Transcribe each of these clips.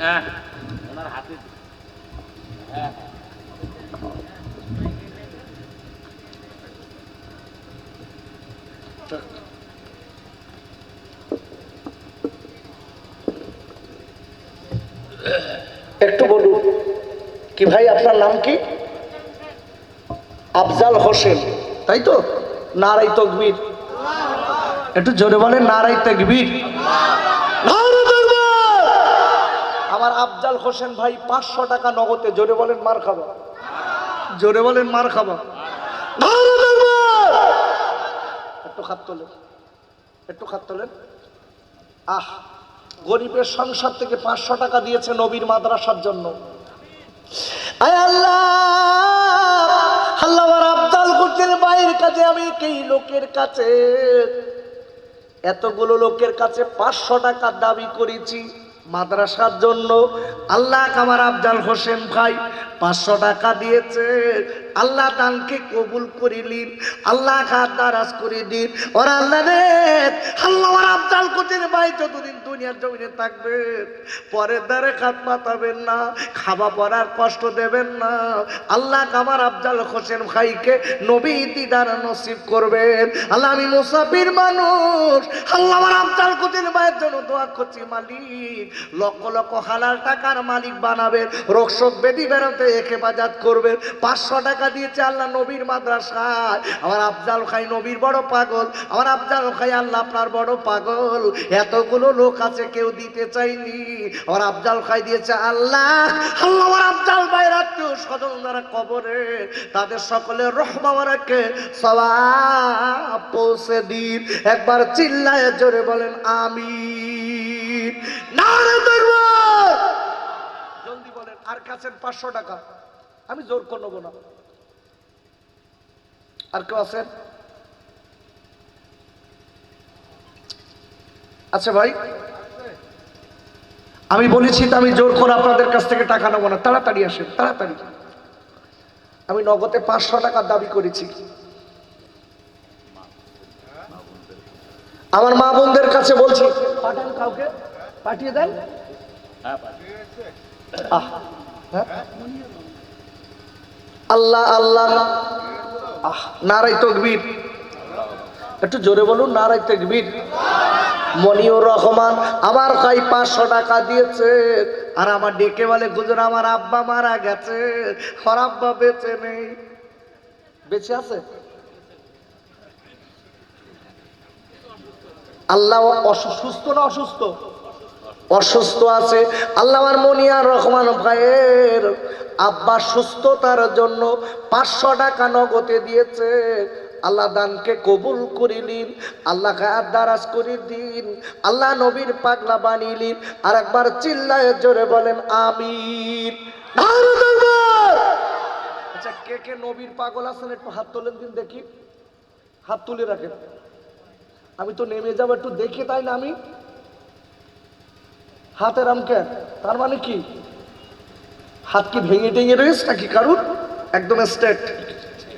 হ্যাঁ হ্যাঁ। একটু বলুন, কি ভাই আপনার নাম কি? আফজাল হোসেন, তাই তো? নারাই তকবীর। একটু জোরে বলেন নারাই তাকবীর! আমার আফজাল হোসেন ভাই পাঁচশো টাকা নগদে, জোরে বলেন মার খাবা। জোরে বলেন মার খাবা। একটু খাত তোলেন একটু খাত তোলেন আহ, গরিবের সংসার থেকে পাঁচশো টাকা দিয়েছে নবীর মাদ্রাসার জন্য। আল্লাহ! আল্লাহ কাছে, আমি এই লোকের কাছে। এতগুলো লোকের কাছে পাঁচশো টাকা দাবি করেছি। মাদ্রাসার জন্য। আল্লাহ কামার আফজাল হোসেন ভাই পাঁচশো টাকা দিয়েছে। আল্লাহ দানকে কবুল করিলিন আল্লাহ খাত দারাজ করে দিন ওরা আল্লাহ রে, আল্লাহ আমার আফজাল কোচের ভাই যতদিন দুনিয়ার জমিনে থাকবে পরের দ্বারে খাত পাতাবেন না, খাওয়া পড়ার কষ্ট দেবেন না। আল্লাহ আমার আফজাল হোসেন ভাইকে নবী দিদার নসিব করবেন। আল্লাহ আমি মুসাফির মানুষ, আল্লাহ আমার আফজাল কোচের ভাইয়ের জন্য দোয়া করছি মালিক। লক্ষ লক্ষ হালাল টাকার মালিক বানাবেন রোগশোক বেদি বেরোতে হেফাজত করবেন, পাঁচশো টাকা দিয়েছে আল্লাহ নবীর মাদ্রাসায়। আমার আফজাল খাই নবীর বড় পাগল। আমার আফজাল খাই আল্লাহ আপনার বড় পাগল। এতগুলো লোক আছে, কেউ দিতে চাইনি। আমার আফজাল খাই দিয়েছে আল্লাহ। আল্লাহ আমার আফজাল ভাইয়ের আত্মীয় স্বজন যারা কবরে তাদের সকলের রহমাকে সবাব পৌঁছে দিন। একবার চিল্লায় জোরে বলেন আমি জলদি বলেন, আর কাছেন পাঁচশো টাকা। আমি জোর করব না। আর কেউ আছেন? আচ্ছা ভাই আমি বলেছি তো আমি জোর করে আপনাদের কাছ থেকে টাকা নেব না তাড়াতাড়ি আসেন তাড়াতাড়ি। আমি নগদে পাঁচশো টাকার দাবি করেছি। আমার মা বোনদের কাছে বলছি পাঠান কাউকে? পাঠিয়ে দেন। হ্যাঁ হ্যাঁ? আল্লাহ আল্লাহ। নারাই তকবীর। একটু জোরে বলুন নারাই তকবীর। মনিউর রহমান, আমার ভাই পাঁচশো টাকা দিয়েছে, আর আমার ডেকে বলে গুজর আমার আব্বা মারা গেছে, আমার আব্বা বেঁচে নেই। বেঁচে আছে? আল্লাহ সুস্থ না অসুস্থ? অসুস্থ আছে। আল্লাহ আমার মনিয়ার রহমান ভাইয়ের আব্বা সুস্থতার জন্য পাঁচশো টাকা নগদে দিয়েছে। আল্লাহ দানকে কবুল করিলিন আল্লাহ দারাজ করে দিন, আল্লাহ নবীর পাগলা বানিলিন আর একবার চিল্লায় জোরে বলেন তাকবীর! আচ্ছা কে কে নবীর পাগল আছেন একটু হাত তোলেন দিন দেখি। হাত তুলে রাখেন। আমি তো নেমে যাব, একটু দেখি তাই না আমি? হাতের আমকে তার মানে কি? হাত কি ভেঙে টেঙে রয়েছে নাকি কারুর? একদম স্ট্রেট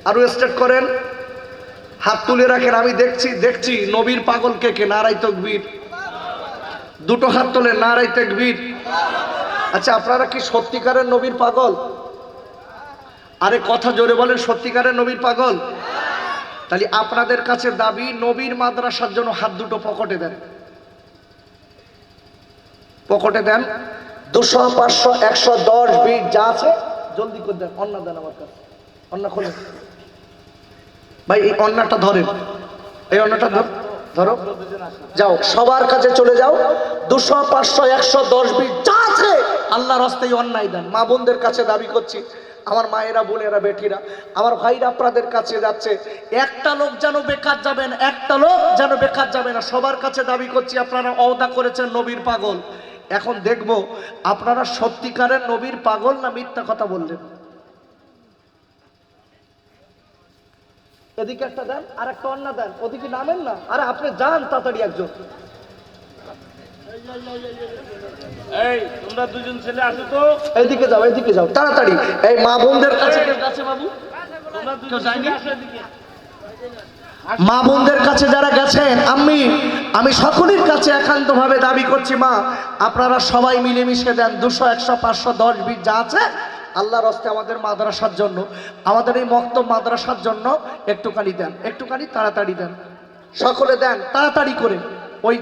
আরও স্ট্রেট করেন। হাত তুলে রাখেন, আমি দেখছি দেখছি, নবীর পাগল কে কে? নারাই তকবীর। দুটো হাত তোলে নারাই তকবীর। আচ্ছা আপনারা কি সত্যিকারের নবীর পাগল? আরে কথা জোরে বলেন, সত্যিকারের নবীর পাগল? তাহলে আপনাদের কাছে দাবি, নবীর মাদ্রাসার জন্য হাত দুটো পকেটে দেন। পকেটে দেন। দুশো, পাঁচশো, একশো, দশ বিশ যা আছে, জলদি করে দেন। অন্য দেন আমার কাছে। অন্য খোলেন। ভাই, এই অন্যটা ধরেন। এই অন্যটা ধর ধরো। যাও, সবার কাছে চলে যাও। দুশো, পাঁচশো, একশো, দশ বিশ যা আছে, আল্লাহর হস্তেই অন্যায় দেন। মা বোনদের কাছে দাবি করছি। আমার মায়েরা, বোনেরা, বেটিরা, আমার ভাইরা, আপনাদের কাছে যাচ্ছে। একটা লোক যেন বেকার যাবেন, একটা লোক যেন বেকার যাবে না, সবার কাছে দাবি করছি। আপনারা অদা করেছেন নবীর পাগল। এখন দেখব আপনারা সত্যিকারের নবীর পাগল না মিথ্যা কথা বললেন? এদিকে একটা দেন আর একটা অন্য দেন। ওদিকে নামেন না। আরে আপনি যান তাড়াতাড়ি একজন। এই তোমরা দুজন ছেলে আসো তো? এইদিকে যাও এইদিকে যাও তাড়াতাড়ি। এই মা বোনদের কাছে বাবু। তোমরা দুজন আসো এদিকে। মা বোনদের কাছে যারা গেছেন আমি আমি সকলের কাছে একান্তভাবে দাবি করছি, মা, আপনারা সবাই মিলেমিশে দেন, দুশো, একশো, পাঁচশো, দশ বিশ যা আছে, আল্লাহর হস্তে আমাদের মাদ্রাসার জন্য, আমাদের এই মক্ত মাদ্রাসার জন্য একটুখানি দেন, একটুখানি তাড়াতাড়ি দেন, সকলে দেন, তাড়াতাড়ি করে। ওই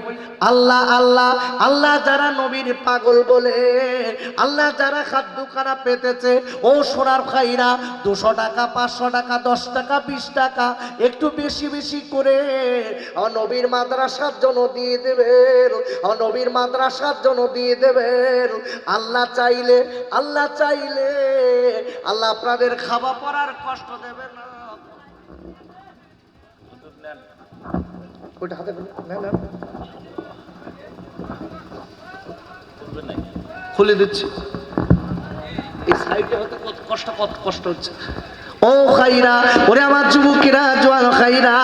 আল্লাহ আল্লাহ আল্লাহ যারা নবীর পাগল বলে, আল্লাহ যারা খাদ্য খারাপ পেতেছে, ও সোনার খাইরা দুশো টাকা, পাঁচশো টাকা, দশ টাকা, বিশ টাকা, একটু বেশি বেশি করে নবীর মাদ্রাসার জন্য দিয়ে দেবেন নবীর মাদ্রাসার জন্য দিয়ে দেবেন। আল্লাহ চাইলে আল্লাহ চাইলে, আল্লাহ আপনাদের খাওয়া পড়ার কষ্ট দেবে না। ওইটা হাতে নেন। খুলে দিচ্ছি। এই সাইডে হতে কত কষ্ট কত কষ্ট হচ্ছে। ও খাইরা, ওরে আমার যুবকেরা জোয়াল খাইরা।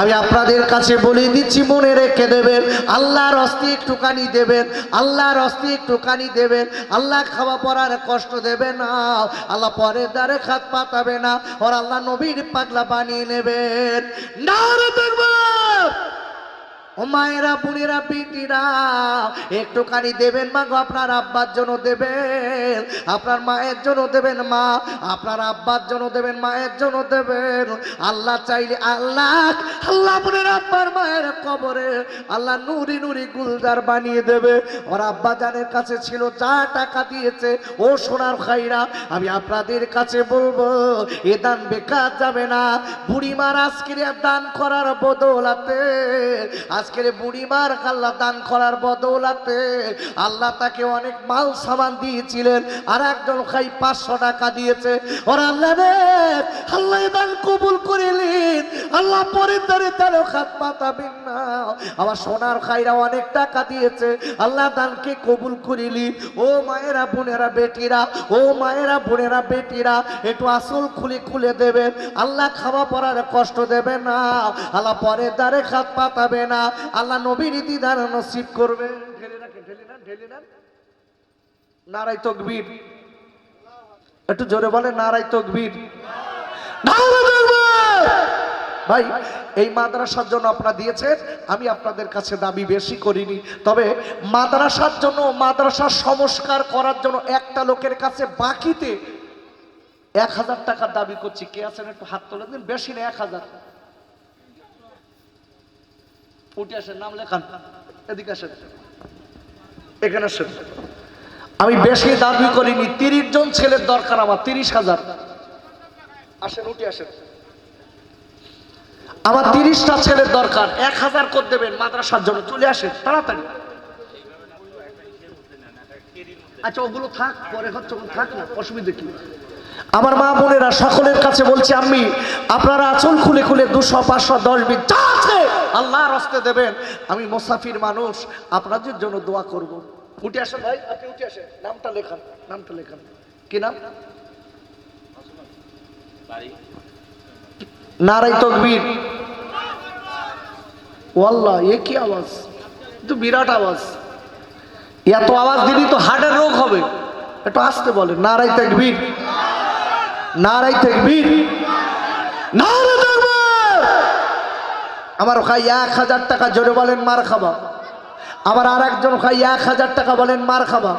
আমি আপনাদের কাছে বলে দিচ্ছি, মনে রেখে দেবেন। আল্লাহর অস্থি একটুখানি দেবেন, আল্লাহর অস্থি একটুখানি দেবেন, আল্লাহ খাওয়া পড়ার কষ্ট দেবে না, আল্লাহ পরের দ্বারে খাত পাতাবে না, ওর আল্লাহ নবীর পাগলা বানিয়ে নেবেন। না রে দেখব! ও মায়েরা, বোনেরা, পিটিরা, একটুখানি দেবেন মা গো, আপনার আব্বার জন্য দেবেন। আপনার মায়ের জন্য দেবেন মা, আপনার আব্বার জন্য দেবেন, মায়ের জন্য দেবেন। আল্লাহ চাইলে, আল্লাহ আল্লাহ বোনের আব্বার মায়ের কবরে, আল্লাহ নুরি নুরি গুলজার বানিয়ে দেবে। ওর আব্বা জানের কাছে ছিল, যা টাকা দিয়েছে, ও সোনার খাইরা, আমি আপনাদের কাছে বলব, এ দান বেকার যাবে না। বুড়িমার আজকের দান করার বদলাতে আজকের বুড়িমার আল্লাহ দান করার বদলাতে আল্লাহ তাকে অনেক মাল সামান দিয়েছিলেন, আর একজন খাই পাঁচশো টাকা দিয়েছে। ওর আল্লাহ আল্লাহ দান কবুল করিলেন আল্লাহ পরের দ্বারে তার খাত পাতাবেন না। আমার সোনার খাইরা অনেক টাকা দিয়েছে, আল্লাহ দানকে কবুল করিলি ও মায়েরা, বোনেরা, বেটিরা, ও মায়েরা, বোনেরা, বেটিরা, একটু আসল খুলে খুলে দেবেন। আল্লাহ খাওয়া পড়ার কষ্ট দেবে না। আল্লাহ পরের দ্বারে খাত পাতাবে না। আল্লাহ নবীর দিদার নসিব করবে। ঢেলে রাখেন ঢেলে নেন ঢেলে নেন নারাই তকবীর। একটু জোরে বলে নারাই তকবীর। ভাই, এই মাদ্রাসার জন্য আপনারা দিয়েছেন, আমি আপনাদের কাছে দাবি বেশি করিনি। তবে মাদ্রাসার জন্য মাদ্রাসার সংস্কার করার জন্য একটা লোকের কাছে বাকিতে এক হাজার টাকার দাবি করছি। কে আছেন একটু হাত তোলে দিন? বেশি না, এক হাজার। উঠে আসেন নাম লেখান। এদিকে আসেন। এখানে আসেন। আমি বেশি দাবি করিনি তিরিশ জন ছেলের দরকার আমার তিরিশ হাজার। আসেন উঠে আসেন। আমার তিরিশটা ছেলের দরকার এক হাজার করে দেবেন মাদ্রাসার জন্য চলে আসেন তাড়াতাড়ি। আচ্ছা ওগুলো থাক পরে হচ্ছে থাক না অসুবিধা কি? আমার মা বোনেরা সকলের কাছে বলছি আমি আপনারা আচল খুলে খুলে দুশো পাঁচশো দশ বিশ যা আছে আল্লাহ রস্তে দেবেন। আমি মোসাফির মানুষ আপনাদের জন্য দোয়া করব। উঠে আসেন ভাই আপনি উঠে আসেন। নামটা লেখান নামটা লেখান। কি নাম? নারাই তকবীর। ওয়াল্লাহ এ কি আওয়াজ? তো বিরাট আওয়াজ। এত আওয়াজ দিলি তো হার্টের রোগ হবে। একটু আসতে বলে নারাই তকবীর। নারাই তকবীর। নারাই আমার খাই এক হাজার টাকা জোরে বলেন, মার খাবা। আবার আর একজন খাই এক হাজার টাকা বলেন, মার খাবা।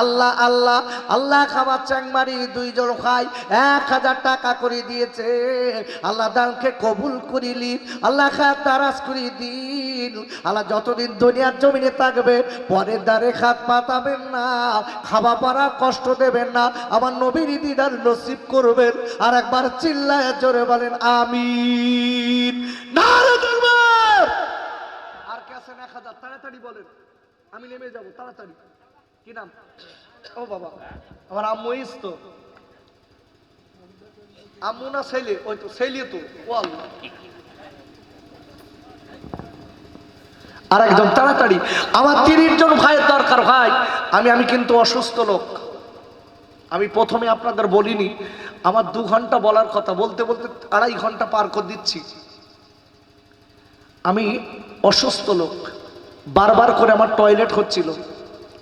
আল্লাহ আল্লাহ আল্লাহ খাবার চ্যাংমারি দুইজন খাই এক হাজার টাকা করে দিয়েছে। আল্লাহ দানকে কবুল করিলি আল্লাহ খা তারাজ করি দিন। আল্লাহ যতদিন দুনিয়ার জমিনে থাকবে, পরের দ্বারে খাত পাতাবেন না খাওয়া পড়া কষ্ট দেবেন না। আমার নবীর দিদার নসিব করবেন আর একবার চিল্লায় জোরে বলেন আমি আর কে আছেন এক হাজার? তাড়াতাড়ি বলেন। আমি নেমে যাব, তাড়াতাড়ি। কি নাম? ও বাবা, আমার আম্মু তো। আম্মু না ছেলে? ওই তো, ছেলে তো। ও আর একজন তাড়াতাড়ি। আমার তিরিশ জন ভাইয়ের দরকার, ভাই। আমি আমি কিন্তু অসুস্থ লোক। আমি প্রথমে আপনাদের বলিনি। আমার দু ঘণ্টা বলার কথা। বলতে বলতে আড়াই ঘণ্টা পার করে দিচ্ছি। আমি অসুস্থ লোক। বারবার করে আমার টয়লেট হচ্ছিল।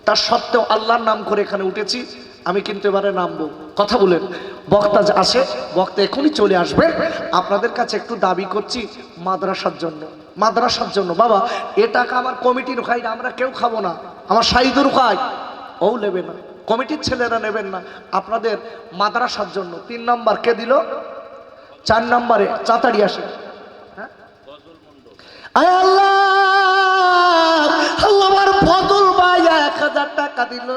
তার সত্ত্বেও আল্লাহর নাম করে এখানে উঠেছি। আমি কিন্তু এবারে নামবো। কথা বলেন, বক্তা আসে, বক্তা এখনই চলে আসবেন আপনাদের কাছে একটু দাবি করছি মাদ্রাসার জন্য। মাদ্রাসার জন্য। বাবা, এ টাকা আমার কমিটির খাই না, আমরা কেউ খাব না। আমার সাইদুর খাই ও নেবে না। কমিটির ছেলেরা নেবেন না। আপনাদের মাদ্রাসার জন্য। তিন নম্বর কে দিল? চার নম্বরে চাতাড়ি আসে। হ্যাঁ? আল্লাহ আল্লাহ ফজল ভাই এক হাজার টাকা দিল।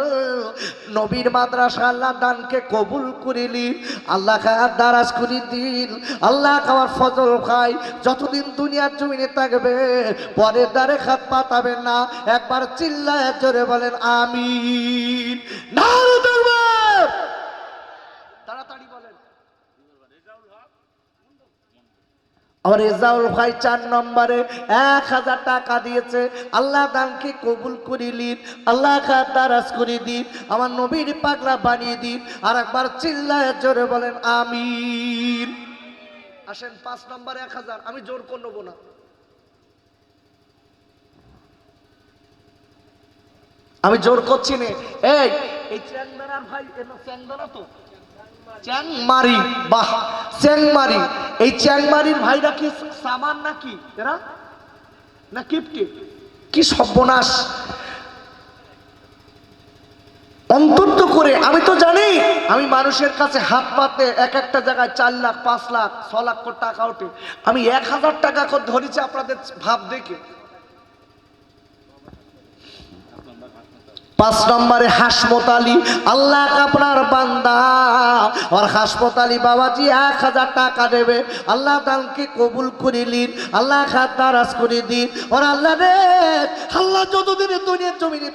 নবীর মাদ্রাসা আল্লাহ দানকে কবুল করিলি আল্লাহ খায় দারাজ করি দিন আল্লাহ খাওয়ার ফজল ভাই যতদিন দুনিয়ার জমিনে থাকবে, পরের দ্বারে খাত পাতাবেন না। একবার চিল্লায় জোরে বলেন আমি নারী দরবার তাড়াতাড়ি বলেন আমার রেজাউল ভাই চার নম্বরে এক হাজার টাকা দিয়েছে। আল্লাহ দানকে কবুল করিলিন আল্লাহ খাত দারাজ করে দিন, আমার নবীর পাগলা বানিয়ে দিন আর একবার চিল্লায় জোরে বলেন, আমিন। আসেন, পাঁচ নম্বরে এক হাজার, আমি জোর করে নেব না। আমি জোর করছি নে। এই এই ভাই এটা চ্যাংদারা তো চ্যাংমারি, বাহ, চ্যাংমারি। এই চ্যাংমারির ভাইরা কি সামান নাকি? এরা? না কিপটে কি সর্বনাশ। অন্তর্ত করে, আমি তো জানি, আমি মানুষের কাছে হাত পাতে এক একটা জায়গায় চার লাখ, পাঁচ লাখ, ছ লাখ টাকা ওঠে। আমি এক হাজার টাকা করে ধরেছি আপনাদের ভাব দেখে। পাঁচ নম্বরে হাসমত আলী আল্লাহ আপনার বান্দা। আর হাসপাতালি বাবাজি এক হাজার টাকা দেবে। আল্লাহ দানকে কবুল করে নিন, আল্লাহ খাত করে দিন। ওর আল্লাহ রে, আল্লাহ যতদিনে দুনিয়ার জমিনে